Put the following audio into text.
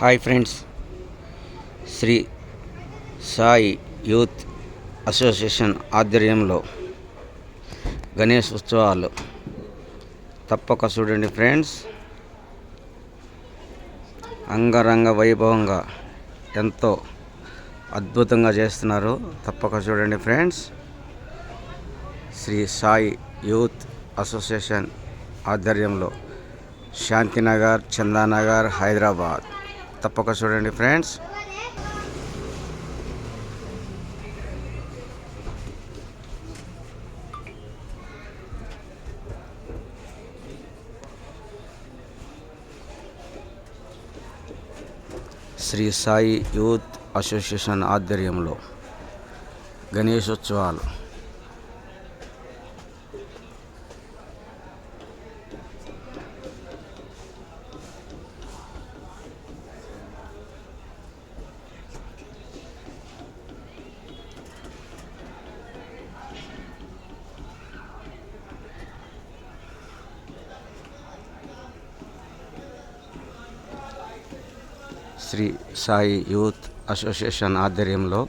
Hi friends. Shri Sai youth association ఆధ్వర్యంలో గణేష్ ఉత్సవాలు. తప్పక చూడండి ఫ్రెండ్స్. అంగరంగ వైభవంగా ఎంతో అద్భుతంగా చేస్తున్నారు. తప్పక చూడండి friends. Shri Sai youth association ఆధ్వర్యంలో శాంతినగర్ చందానగర్ హైదరాబాద్. తప్పక చూడండి friends. Shri Sai youth association ఆధ్వర్యంలో గణేశోత్సవాలు. శ్రీ సాయి యూత్ అసోసియేషన్ ఆధ్వర్యంలో